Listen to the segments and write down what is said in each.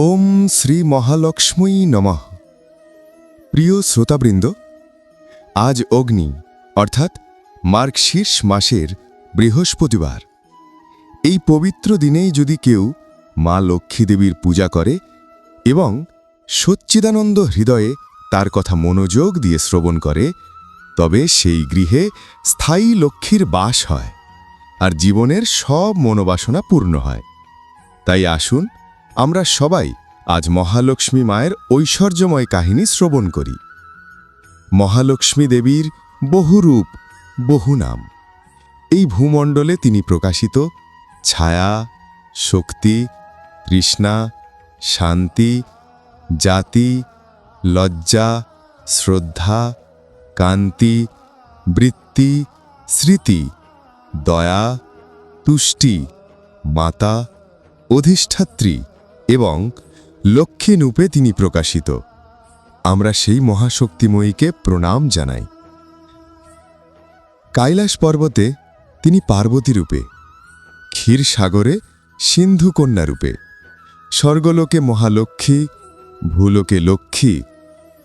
ওম শ্রী মহালক্ষ্মী নমঃ। প্রিয় শ্রোতাবৃন্দ, আজ অগ্নি, অর্থাৎ মার্গশীর্ষ মাসের বৃহস্পতিবার। এই পবিত্র দিনেই যদি কেউ মা লক্ষ্মী দেবীর পূজা করে এবং সচ্চিদানন্দ হৃদয়ে তার কথা মনোযোগ দিয়ে শ্রবণ করে, তবে সেই গৃহে স্থায়ী লক্ষ্মীর বাস হয় আর জীবনের সব মনোবাসনা পূর্ণ হয়। তাই আসুন আমরা সবাই আজ মহালক্ষ্মী মায়ের ঐশ্বর্যময় কাহিনী শ্রবণ করি। মহালক্ষ্মী দেবীর বহু রূপ বহু নাম এই ভূমণ্ডলে তিনি প্রকাশিত ছায়া, শক্তি, তৃষ্ণা, শান্তি, জাতি, লজ্জা, শ্রদ্ধা, কান্তি, বৃত্তি, স্মৃতি, দয়া, তুষ্টি, মাতা, অধিষ্ঠাত্রী এবং লক্ষ্মীনূপে তিনি প্রকাশিত। আমরা সেই মহাশক্তিময়ীকে প্রণাম জানাই। কৈলাস পর্বতে তিনি পার্বতী রূপে ক্ষীরসাগরে সিন্ধুকন্যা রূপে, স্বর্গলোকে মহালক্ষ্মী, ভূলোকে লক্ষ্মী,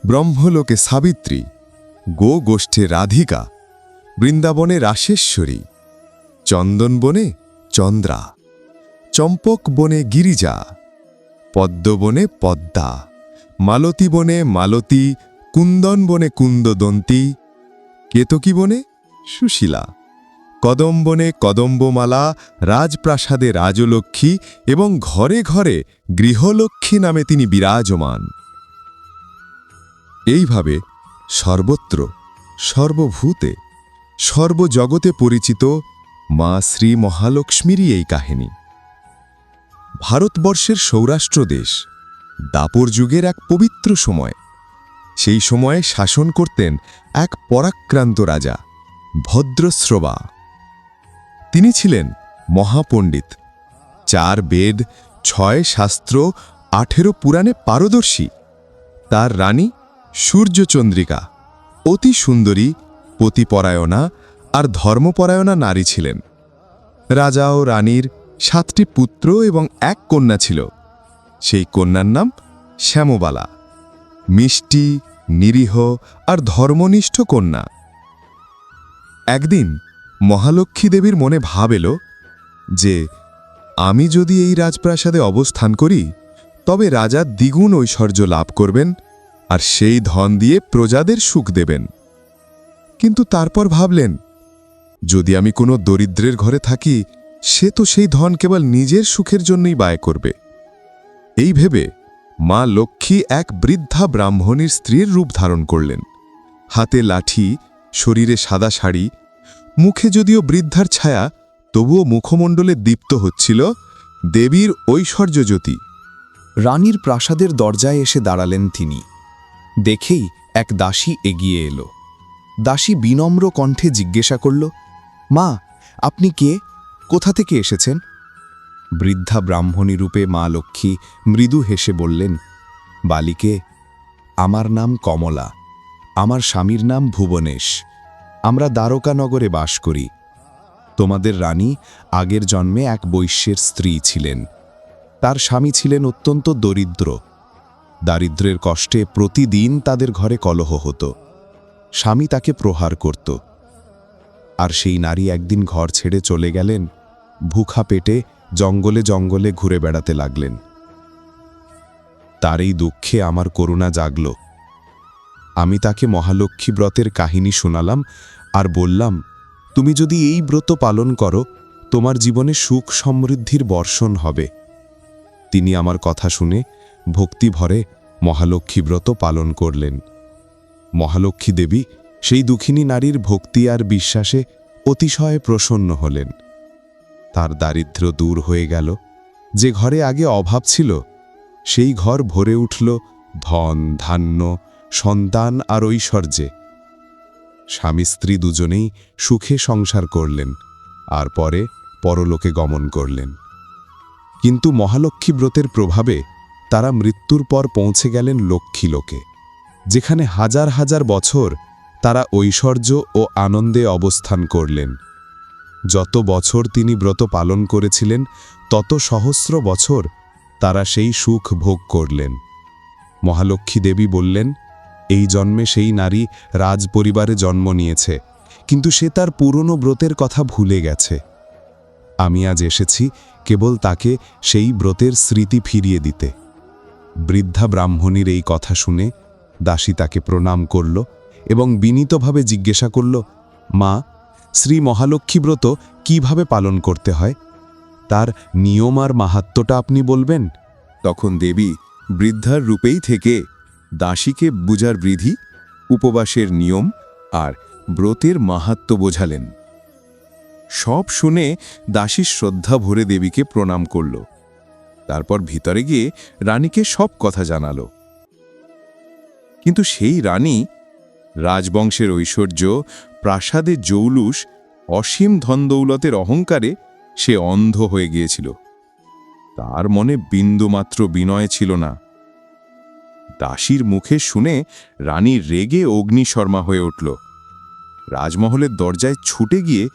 ব্রহ্মলোকে সাবিত্রী গো গোষ্ঠে রাধিকা, বৃন্দাবনে রাশেশ্বরী চন্দনবনে চন্দ্রা চম্পক বনে গিরিজা পদ্মবনে পদ্মা, মালতী বনে মালতী, কুন্দন বনে কুন্দদন্তী, কেতকী বনে সুশীলা কদম্বনে কদম্বমালা, রাজপ্রাসাদে রাজলক্ষ্মী এবং ঘরে ঘরে গৃহলক্ষ্মী নামে তিনি বিরাজমান। এইভাবে সর্বত্র, সর্বভূতে, সর্বজগতে পরিচিত মা শ্রী মহালক্ষ্মীরই এই কাহিনী। ভারতবর্ষের সৌরাষ্ট্র দেশ, দাপর যুগের এক পবিত্র সময়। সেই সময়ে শাসন করতেন এক পরাক্রান্ত রাজা, ভদ্রশ্রবা। তিনি ছিলেন মহাপণ্ডিত। চার বেদ, ছয় শাস্ত্র, আঠেরো পুরাণে পারদর্শী। তার রানী সূর্যচন্দ্রিকা। অতি সুন্দরী, পতিপরায়ণা আর ধর্মপরায়ণা নারী ছিলেন। রাজা ও রানীর সাতটি পুত্র এবং এক কন্যা ছিল। সেই কন্যার নাম শ্যামবালা। মিষ্টি, নিরীহ আর ধর্মনিষ্ঠ কন্যা। একদিন মহালক্ষ্মী দেবীর মনে ভাব এলো যে, আমি যদি এই রাজপ্রাসাদে অবস্থান করি, তবে রাজা দ্বিগুণ ঐশ্বর্য লাভ করবেন আর সেই ধন দিয়ে প্রজাদের সুখ দেবেন। কিন্তু তারপর ভাবলেন, যদি আমি কোনো দরিদ্রের ঘরে থাকি সে তো সেই ধন কেবল নিজের সুখের জন্যই ব্যয় করবে। এই ভেবে মা লক্ষ্মী এক বৃদ্ধা ব্রাহ্মণীর স্ত্রীর রূপ ধারণ করলেন। হাতে লাঠি, শরীরে সাদা শাড়ি, মুখে যদিও বৃদ্ধার ছায়া, তবুও মুখমণ্ডলে দীপ্ত হচ্ছিল দেবীর ঐশ্বর্য জ্যোতি রানীর প্রাসাদের দরজায় এসে দাঁড়ালেন তিনি। দেখেই এক দাসী এগিয়ে এলো। দাসী বিনম্র কণ্ঠে জিজ্ঞাসা করল, মা, আপনি কে? কোথা থেকে এসেছেন? বৃদ্ধা ব্রাহ্মণী রূপে মা লক্ষ্মী মৃদু হেসে বললেন, বালিকে, আমার নাম কমলা, আমার স্বামীর নাম ভুবনেশ, আমরা দ্বারকানগরে বাস করি। তোমাদের রানী আগের জন্মে এক বৈশ্যের স্ত্রী ছিলেন। তার স্বামী ছিলেন অত্যন্ত দরিদ্র। দারিদ্র্যের কষ্টে প্রতিদিন তাদের ঘরে কলহ হতো। স্বামী তাকে প্রহার করত। আর সেই নারী একদিন ঘর ছেড়ে চলে গেলেন ভুখা পেটে জঙ্গলে জঙ্গলে ঘুরে বেড়াতে লাগলেন। তার এই দুঃখে আমার করুণা জাগল। আমি তাকে মহালক্ষ্মী ব্রতের কাহিনী শোনালাম আর বললাম, তুমি যদি এই ব্রত পালন করো, তোমার জীবনে সুখ সমৃদ্ধির বর্ষণ হবে। তিনি আমার কথা শুনে ভক্তি ভরে মহালক্ষ্মী ব্রত পালন করলেন। মহালক্ষ্মী দেবী সেই দুঃখিনী নারীর ভক্তি আর বিশ্বাসে অতিশয় প্রসন্ন হলেন। তার দারিদ্র্য দূর হয়ে গেল। যে ঘরে আগে অভাব ছিল, সেই ঘর ভরে উঠল ধন, ধান্য, সন্তান আর ঐশ্বর্যে। স্বামী স্ত্রী দুজনেই সুখে সংসার করলেন আর পরে পরলোকে গমন করলেন। কিন্তু মহালক্ষ্মী ব্রতের প্রভাবে তারা মৃত্যুর পর পৌঁছে গেলেন লক্ষ্মী লোকে, যেখানে হাজার হাজার বছর তারা ঐশ্বর্য ও আনন্দে অবস্থান করলেন। যত বছর তিনি ব্রত পালন করেছিলেন, তত সহস্র বছর তারা সেই সুখ ভোগ করলেন। মহালক্ষ্মী দেবী বললেন, এই জন্মে সেই নারী রাজ পরিবারে জন্ম নিয়েছে, কিন্তু সে তার পুরনো ব্রতের কথা ভুলে গেছে। আমি আজ এসেছি কেবল তাকে সেই ব্রতের স্মৃতি ফিরিয়ে দিতে। বৃদ্ধা ব্রাহ্মণীর এই কথা শুনে দাসী তাকে প্রণাম করল এবং বিনীতভাবে জিজ্ঞাসা করল, মা শ্রী মহালক্ষ্মী ব্রত কীভাবে পালন করতে হয়? তার নিয়ম আর মাহাত্ম্যটা আপনি বলবেন? তখন দেবী বৃদ্ধার রূপেই থেকে দাসীকে বুঝার বৃদ্ধি উপবাসের নিয়ম আর ব্রতের মাহাত্ম্য বোঝালেন। সব শুনে দাসী শ্রদ্ধা ভরে দেবীকে প্রণাম করল। তারপর ভিতরে গিয়ে রানীকে সব কথা জানালো। কিন্তু সেই রানী রাজবংশের ঐশ্বর্য প্রাসাদে জৌলুস অসীম ধনদৌলতের অহংকারে সে অন্ধ হয়ে গিয়েছিল। তার মনে বিন্দুমাত্র বিনয় ছিল না। দাসীর মুখে শুনে রানী রেগে অগ্নিশর্মা হয়ে উঠল। রাজমহলের দরজায় ছুটে গিয়ে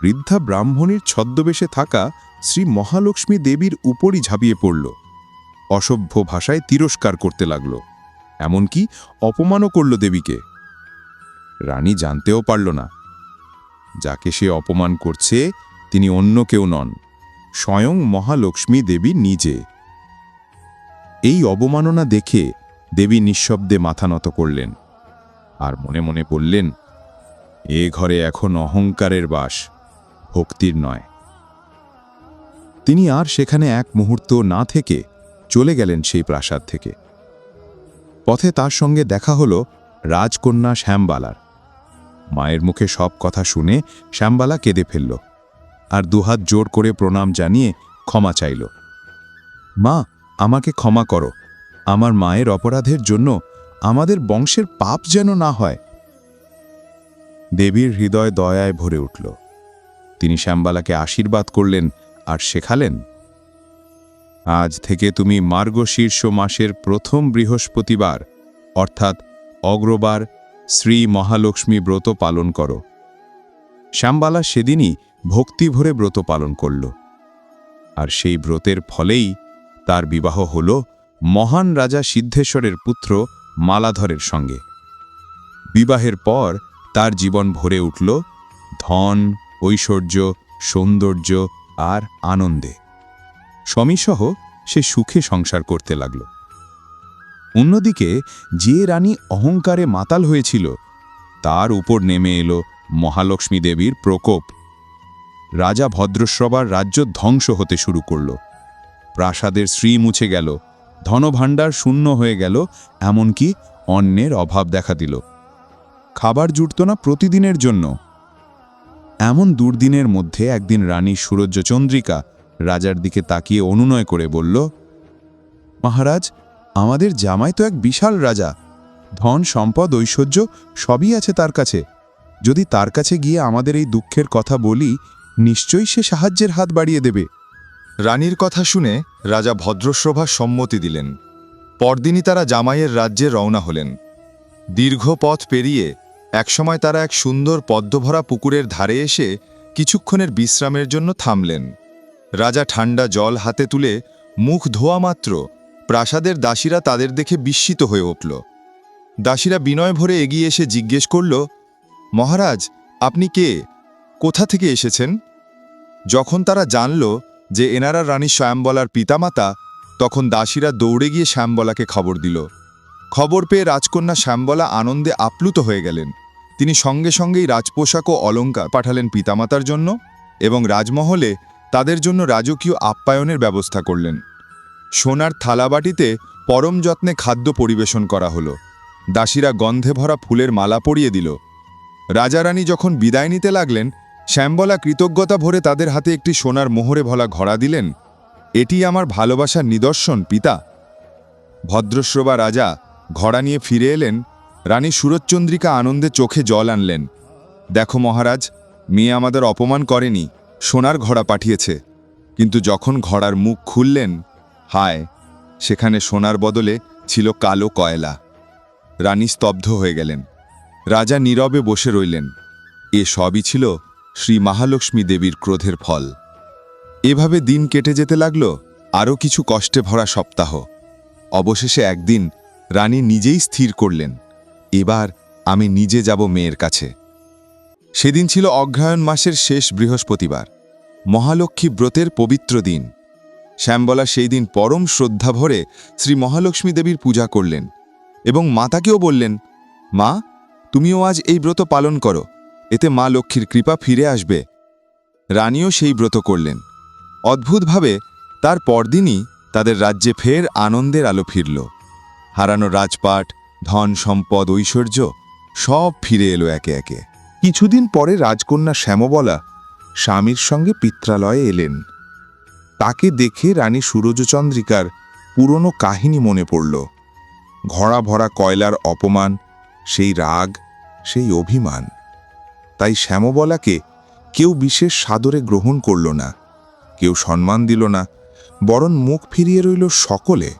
বৃদ্ধা ব্রাহ্মণীর ছদ্মবেশে থাকা শ্রী মহালক্ষ্মী দেবীর উপরই ঝাঁপিয়ে পড়ল। অসভ্য ভাষায় তিরস্কার করতে লাগল। এমনকি অপমানও করল দেবীকে। রানী জানতেও পারল না। যাকে সে অপমান করছে, তিনি অন্য কেউ নন, স্বয়ং মহালক্ষ্মী দেবী নিজে। এই অবমাননা দেখে দেবী নিঃশব্দে মাথা নত করলেন আর মনে মনে বললেন, এ ঘরে এখন অহংকারের বাস, ভক্তির নয়। তিনি আর সেখানে এক মুহূর্ত না থেকে চলে গেলেন সেই প্রাসাদ থেকে। পথে তার সঙ্গে দেখা হলো রাজকন্যা শ্যামবালার। মায়ের মুখে সব কথা শুনে শ্যামবালা কেঁদে ফেলল আর দুহাত জোর করে প্রণাম জানিয়ে ক্ষমা চাইল। মা, আমাকে ক্ষমা করো। আমার মায়ের অপরাধের জন্য আমাদের বংশের পাপ যেন না হয়। দেবীর হৃদয় দয়ায় ভরে উঠল। তিনি শ্যামবালাকে আশীর্বাদ করলেন আর শেখালেন, আজ থেকে তুমি মার্গশীর্ষ মাসের প্রথম বৃহস্পতিবার, অর্থাৎ অগ্রবার শ্রী মহালক্ষ্মী ব্রত পালন করো। শ্যামবালা সেদিনই ভক্তি ভরে ব্রত পালন করল। আর সেই ব্রতের ফলেই তার বিবাহ হল মহান রাজা সিদ্ধেশ্বরের পুত্র মালাধরের সঙ্গে। বিবাহের পর তার জীবন ভরে উঠল ধন, ঐশ্বর্য, সৌন্দর্য আর আনন্দে। স্বামীসহ সে সুখে সংসার করতে লাগল। অন্যদিকে যে রানী অহংকারে মাতাল হয়েছিল, তার উপর নেমে এলো মহালক্ষ্মী দেবীর প্রকোপ। রাজা ভদ্রশ্রবার রাজ্য ধ্বংস হতে শুরু করল। প্রাসাদের শ্রী মুছে গেল, ধনভাণ্ডার শূন্য হয়ে গেল, এমনকি অন্যের অভাব দেখা দিল। খাবার জুটত না প্রতিদিনের জন্য। এমন দুর্দিনের মধ্যে একদিন রানী সুরজ্যচন্দ্রিকা রাজার দিকে তাকিয়ে অনুনয় করে বলল, মহারাজ আমাদের জামাই তো এক বিশাল রাজা। ধন, সম্পদ, ঐশ্বর্য সবই আছে তার কাছে। যদি তার কাছে গিয়ে আমাদের এই দুঃখের কথা বলি, নিশ্চয়ই সে সাহায্যের হাত বাড়িয়ে দেবে। রানীর কথা শুনে রাজা ভদ্রশ্রভা সম্মতি দিলেন। পরদিনই তারা জামাইয়ের রাজ্যে রওনা হলেন। দীর্ঘ পথ পেরিয়ে একসময় তারা এক সুন্দর পদ্মভরা পুকুরের ধারে এসে কিছুক্ষণের বিশ্রামের জন্য থামলেন। রাজা ঠান্ডা জল হাতে তুলে মুখ ধোয়া মাত্র প্রাসাদের দাসীরা তাদের দেখে বিস্মিত হয়ে উঠল। দাসীরা বিনয় ভরে এগিয়ে এসে জিজ্ঞেস করল, মহারাজ, আপনি কে? কোথা থেকে এসেছেন? যখন তারা জানল যে এনারা রানী শ্যামবলার পিতামাতা, তখন দাসীরা দৌড়ে গিয়ে শ্যামবলাকে খবর দিল। খবর পেয়ে রাজকন্যা শ্যামবলা আনন্দে আপ্লুত হয়ে গেলেন। তিনি সঙ্গে সঙ্গেই রাজপোশাক ও অলঙ্কার পাঠালেন পিতামাতার জন্য এবং রাজমহলে তাদের জন্য রাজকীয় আপ্যায়নের ব্যবস্থা করলেন। সোনার থালাবাটিতে পরম যত্নে খাদ্য পরিবেশন করা হলো। দাসীরা গন্ধে ভরা ফুলের মালা পরিয়ে দিল। রাজারানী যখন বিদায় নিতে লাগলেন, শ্যামবলা কৃতজ্ঞতা ভরে তাদের হাতে একটি সোনার মোহরে ভলা ঘোড়া দিলেন, এটি আমার ভালোবাসার নিদর্শন, পিতা। ভদ্রশ্রবা রাজা ঘোড়া নিয়ে ফিরে এলেন, রানী সুরজচন্দ্রিকা আনন্দে চোখে জল আনলেন, দেখো মহারাজ, মেয়ে আমাদের অপমান করেনি, সোনার ঘোড়া পাঠিয়েছে। কিন্তু যখন ঘোড়ার মুখ খুললেন হায়, সেখানে সোনার বদলে ছিল কালো কয়লা। রানী স্তব্ধ হয়ে গেলেন। রাজা নীরবে বসে রইলেন। এ সবই ছিল শ্রী মহালক্ষ্মী দেবীর ক্রোধের ফল। এভাবে দিন কেটে যেতে লাগল, আরও কিছু কষ্টে ভরা সপ্তাহ। অবশেষে একদিন রানী নিজেই স্থির করলেন, এবার আমি নিজে যাব মেয়ের কাছে। সেদিন ছিল অগ্রহায়ণ মাসের শেষ বৃহস্পতিবার, মহালক্ষ্মী ব্রতের পবিত্র দিন। শ্যামবলা সেই দিন পরম শ্রদ্ধা ভরে শ্রী মহালক্ষ্মী দেবীর পূজা করলেন এবং মাতাকেও বললেন, মা, তুমিও আজ এই ব্রত পালন করো, এতে মা লক্ষ্মীর কৃপা ফিরে আসবে। রানীও সেই ব্রত করলেন। অদ্ভুতভাবে তার পরদিনই তাদের রাজ্যে ফের আনন্দের আলো ফিরল। হারানো রাজপাট, ধন সম্পদ, ঐশ্বর্য সব ফিরে এলো একে একে। কিছুদিন পরে রাজকন্যা শ্যামবলা স্বামীর সঙ্গে পিত্রালয়ে এলেন। তাকে দেখে রানী সুরজচন্দ্রিকার পুরনো কাহিনী মনে পড়ল। ঘড়া ভরা কয়লার অপমান, সেই রাগ, সেই অভিমান। তাই শ্যামবলাকে কেউ বিশেষ সাদরে গ্রহণ করল না, কেউ সম্মান দিল না, বরং মুখ ফিরিয়ে রইল সকলে।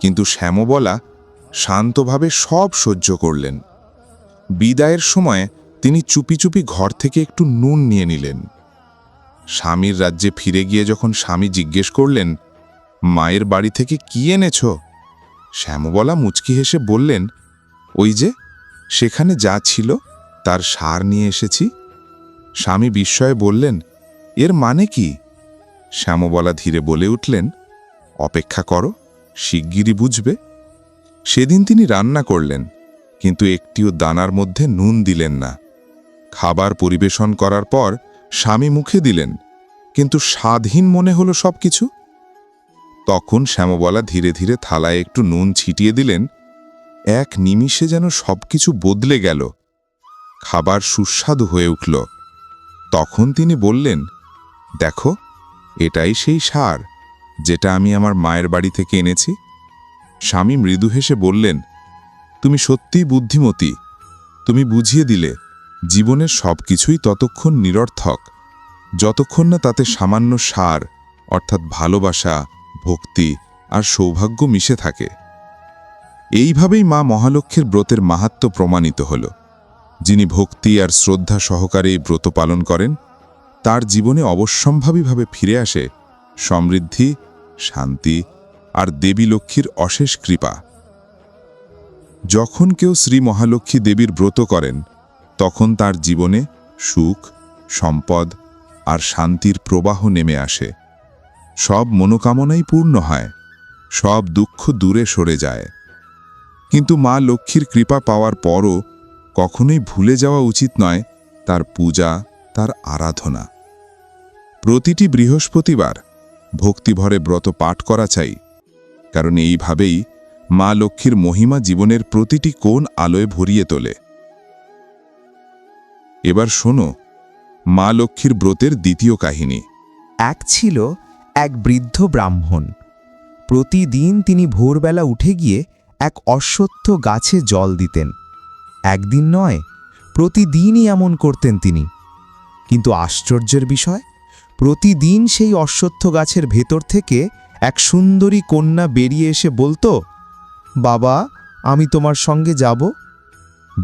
কিন্তু শ্যামবলা শান্তভাবে সব সহ্য করলেন। বিদায়ের সময় তিনি চুপি চুপি ঘর থেকে একটু নুন নিয়ে নিলেন। স্বামীর রাজ্যে ফিরে গিয়ে যখন স্বামী জিজ্ঞেস করলেন, মায়ের বাড়ি থেকে কি এনেছ? শ্যামবলা মুচকি হেসে বললেন, ওই যে, সেখানে যা ছিল, তার সার নিয়ে এসেছি। স্বামী বিস্ময়ে বললেন, এর মানে কি? শ্যামবলা ধীরে বলে উঠলেন, অপেক্ষা করো, শিগগিরই বুঝবে। সেদিন তিনি রান্না করলেন, কিন্তু একটিও দানার মধ্যে নুন দিলেন না। খাবার পরিবেশন করার পর স্বামী মুখে দিলেন, কিন্তু স্বাদহীন মনে হলো সব কিছু তখন শ্যামবলা ধীরে ধীরে থালায় একটু নুন ছিটিয়ে দিলেন, এক নিমিষে যেন সব কিছু বদলে গেল, খাবার সুস্বাদু হয়ে উঠল। তখন তিনি বললেন, দেখো, এটাই সেই সার, যেটা আমি আমার মায়ের বাড়ি থেকে এনেছি। স্বামী মৃদু হেসে বললেন, তুমি সত্যিই বুদ্ধিমতী, তুমি বুঝিয়ে দিলে জীবনের সব কিছুই ততক্ষণ নিরর্থক, যতক্ষণ না তাতে সামান্য সার, অর্থাৎ ভালোবাসা, ভক্তি আর সৌভাগ্য মিশে থাকে। এইভাবেই মা মহালক্ষ্মীর ব্রতের মাহাত্ম প্রমাণিত হল। যিনি ভক্তি আর শ্রদ্ধা সহকারে এই ব্রত পালন করেন, তার জীবনে অবশ্যম্ভাবীভাবে ফিরে আসে সমৃদ্ধি, শান্তি আর দেবী লক্ষ্মীর অশেষ কৃপা। যখন কেউ শ্রী মহালক্ষ্মী দেবীর ব্রত করেন তখন তার জীবনে সুখ, সম্পদ আর শান্তির প্রবাহ নেমে আসে। সব মনোকামনাই পূর্ণ হয়, সব দুঃখ দূরে সরে যায়। কিন্তু মা লক্ষ্মীর কৃপা পাওয়ার পরও কখনোই ভুলে যাওয়া উচিত নয় তার পূজা, তার আরাধনা। প্রতিটি বৃহস্পতিবার ভক্তিভরে ব্রত পাঠ করা চাই, কারণ এইভাবেই মা লক্ষ্মীর মহিমা জীবনের প্রতিটি কোণ আলোয় ভরিয়ে তোলে। এবার শোনো, মা লক্ষ্মীর ব্রতের দ্বিতীয় কাহিনী। এক ছিল এক বৃদ্ধ ব্রাহ্মণ। প্রতিদিন তিনি ভোরবেলা উঠে গিয়ে এক অশ্বত্থ গাছে জল দিতেন। একদিন নয়, প্রতিদিনই এমন করতেন তিনি। কিন্তু আশ্চর্যের বিষয়, প্রতিদিন সেই অশ্বত্থ গাছের ভেতর থেকে এক সুন্দরী কন্যা বেরিয়ে এসে বলতো, বাবা, আমি তোমার সঙ্গে যাব।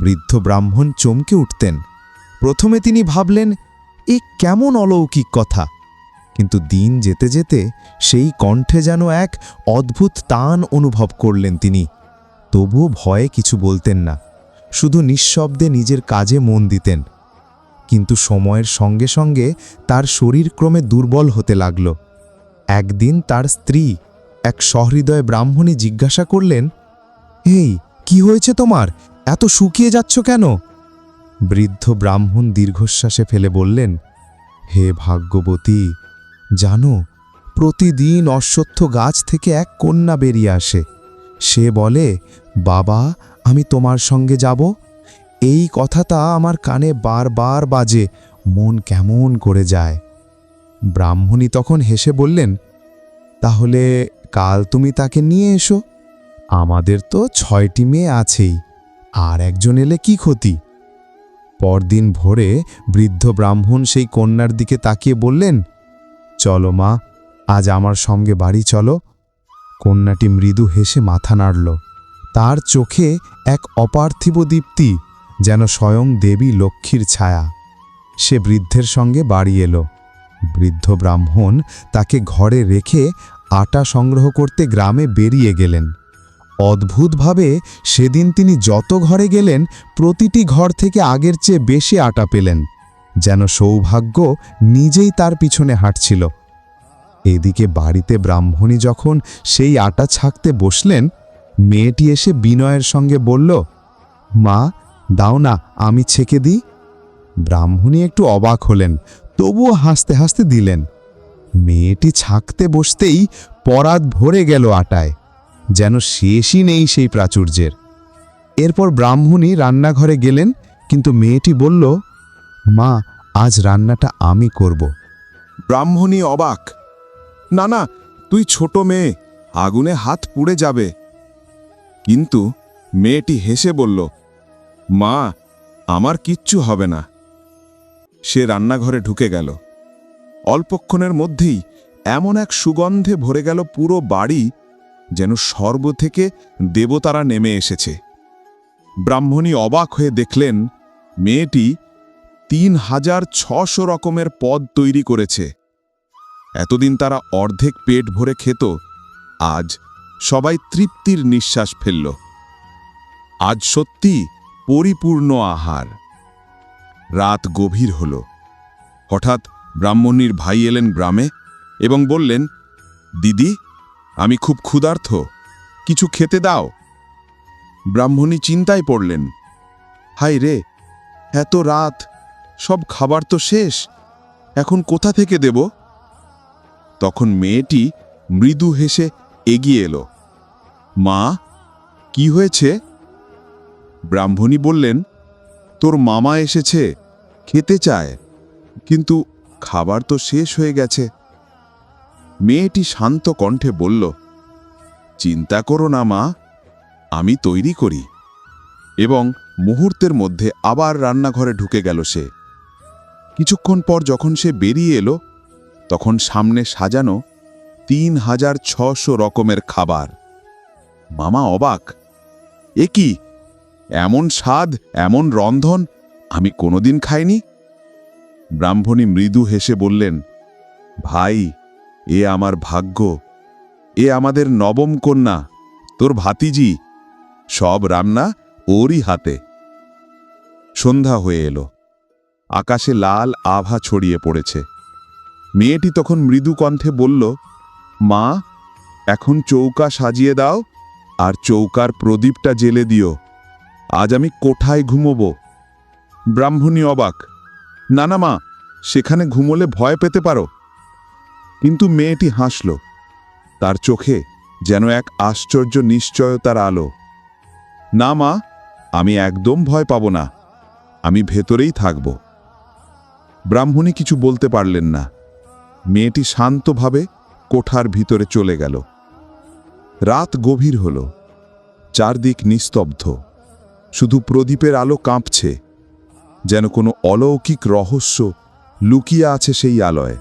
বৃদ্ধ ব্রাহ্মণ চমকে উঠতেন। প্রথমে তিনি ভাবলেন, এ কেমন অলৌকিক কথা? কিন্তু দিন যেতে যেতে সেই কণ্ঠে যেন এক অদ্ভুত তান অনুভব করলেন তিনি। তবুও ভয়ে কিছু বলতেন না, শুধু নিঃশব্দে নিজের কাজে মন দিতেন। কিন্তু সময়ের সঙ্গে সঙ্গে তার শরীর ক্রমে দুর্বল হতে লাগল। একদিন তার স্ত্রী এক সহৃদয় ব্রাহ্মণী জিজ্ঞাসা করলেন, এই, কি হয়েছে তোমার? এত শুকিয়ে যাচ্ছ কেন? বৃদ্ধ ব্রাহ্মণ দীর্ঘশ্বাসে ফেলে বললেন, হে ভাগ্যবতী, জানো, প্রতিদিন অশ্বত্থ গাছ থেকে এক কন্যা বেরিয়ে আসে। সে বলে, বাবা, আমি তোমার সঙ্গে যাব। এই কথাটা আমার কানে বারবার বাজে, মন কেমন করে যায়। ব্রাহ্মণী তখন হেসে বললেন, তাহলে কাল তুমি তাকে নিয়ে এসো। আমাদের তো ছয়টি মেয়ে আছেই, আর একজন এলে কি ক্ষতি? পরদিন ভোরে বৃদ্ধ ব্রাহ্মণ সেই কন্যার দিকে তাকিয়ে বললেন, চলো মা, আজ আমার সঙ্গে বাড়ি চলো। কন্যাটি মৃদু হেসে মাথা নাড়ল। তার চোখে এক অপার্থিব দীপ্তি, যেন স্বয়ং দেবী লক্ষ্মীর ছায়া। সে বৃদ্ধের সঙ্গে বাড়ি এলো। বৃদ্ধ ব্রাহ্মণ তাকে ঘরে রেখে আটা সংগ্রহ করতে গ্রামে বেরিয়ে গেলেন। অদ্ভুতভাবে সেদিন তিনি যত ঘরে গেলেন, প্রতিটি ঘর থেকে আগের চেয়ে বেশি আটা পেলেন, যেন সৌভাগ্য নিজেই তার পিছনে হাঁটছিল। এদিকে বাড়িতে ব্রাহ্মণী যখন সেই আটা ছাকতে বসলেন, মেয়েটি এসে বিনয়ের সঙ্গে বলল, মা, দাও না, আমি ছেকে দিই। ব্রাহ্মণী একটু অবাক হলেন, তবুও হাসতে হাসতে দিলেন। মেয়েটি ছাকতে বসতেই পরাত ভরে গেল আটায়। যেন শেষই নেই সেই প্রাচুর্যের। এরপর ব্রাহ্মণী রান্নাঘরে গেলেন, কিন্তু মেয়েটি বলল, মা, আজ রান্নাটা আমি করব। ব্রাহ্মণী অবাক, না না, তুই ছোট মেয়ে, আগুনে হাত পুড়ে যাবে। কিন্তু মেয়েটি হেসে বলল, মা, আমার কিচ্ছু হবে না। সে রান্নাঘরে ঢুকে গেল। অল্পক্ষণের মধ্যেই এমন এক সুগন্ধে ভরে গেল পুরো বাড়ি যেন সর্ব থেকে দেবতারা নেমে এসেছে। ব্রাহ্মণী অবাক হয়ে দেখলেন, মেয়েটি তিন হাজার ছশো রকমের পদ তৈরি করেছে। এতদিন তারা অর্ধেক পেট ভরে খেত, আজ সবাই তৃপ্তির নিঃশ্বাস ফেলল। আজ সত্যি পরিপূর্ণ আহার। রাত গভীর হল। হঠাৎ ব্রাহ্মণীর ভাই এলেন গ্রামে এবং বললেন, দিদি আমি খুব ক্ষুধার্থ। কিছু খেতে দাও। ব্রাহ্মণী চিন্তায় পড়লেন। হাই রে, এত রাত, সব খাবার তো শেষ, এখন কোথা থেকে দেব? তখন মেয়েটি মৃদু হেসে এগিয়ে এলো। মা, কি হয়েছে? ব্রাহ্মণী বললেন, তোর মামা এসেছে, খেতে চায়, কিন্তু খাবার তো শেষ হয়ে গেছে। মেয়েটি শান্ত কণ্ঠে বলল, চিন্তা করো না, মা, আমি তৈরি করি। এবং মুহূর্তের মধ্যে আবার রান্নাঘরে ঢুকে গেল সে। কিছুক্ষণ পর যখন সে বেরিয়ে এলো, তখন সামনে সাজানো তিন হাজার ছশো রকমের খাবার। মামা অবাক, এ কি? এমন স্বাদ, এমন রন্ধন, আমি কোনোদিন খাইনি? ব্রাহ্মণী মৃদু হেসে বললেন, ভাই এ আমার ভাগ্য, এ আমাদের নবম কন্যা, তোর ভাতিজি, সব রান্না ওরই হাতে। সন্ধ্যা হয়ে এলো। আকাশে লাল আভা ছড়িয়ে পড়েছে। মেয়েটি তখন মৃদু কণ্ঠে বলল, মা, এখন চৌকা সাজিয়ে দাও আর চৌকার প্রদীপটা জেলে দিও। আজ আমি কোঠায় ঘুমোব। ব্রাহ্মণী অবাক, না না মা, সেখানে ঘুমোলে ভয় পেতে পারো। কিন্তু মেয়েটি হাসল। তার চোখে যেন এক আশ্চর্য নিশ্চয়তার আলো। না মা, আমি একদম ভয় পাব না। আমি ভেতরেই থাকব। ব্রাহ্মণী কিছু বলতে পারলেন না। মেয়েটি শান্তভাবে কোঠার ভিতরে চলে গেল। রাত গভীর হল। চারদিক নিস্তব্ধ। শুধু প্রদীপের আলো কাঁপছে। যেন কোনো অলৌকিক রহস্য লুকিয়ে আছে সেই আলয়।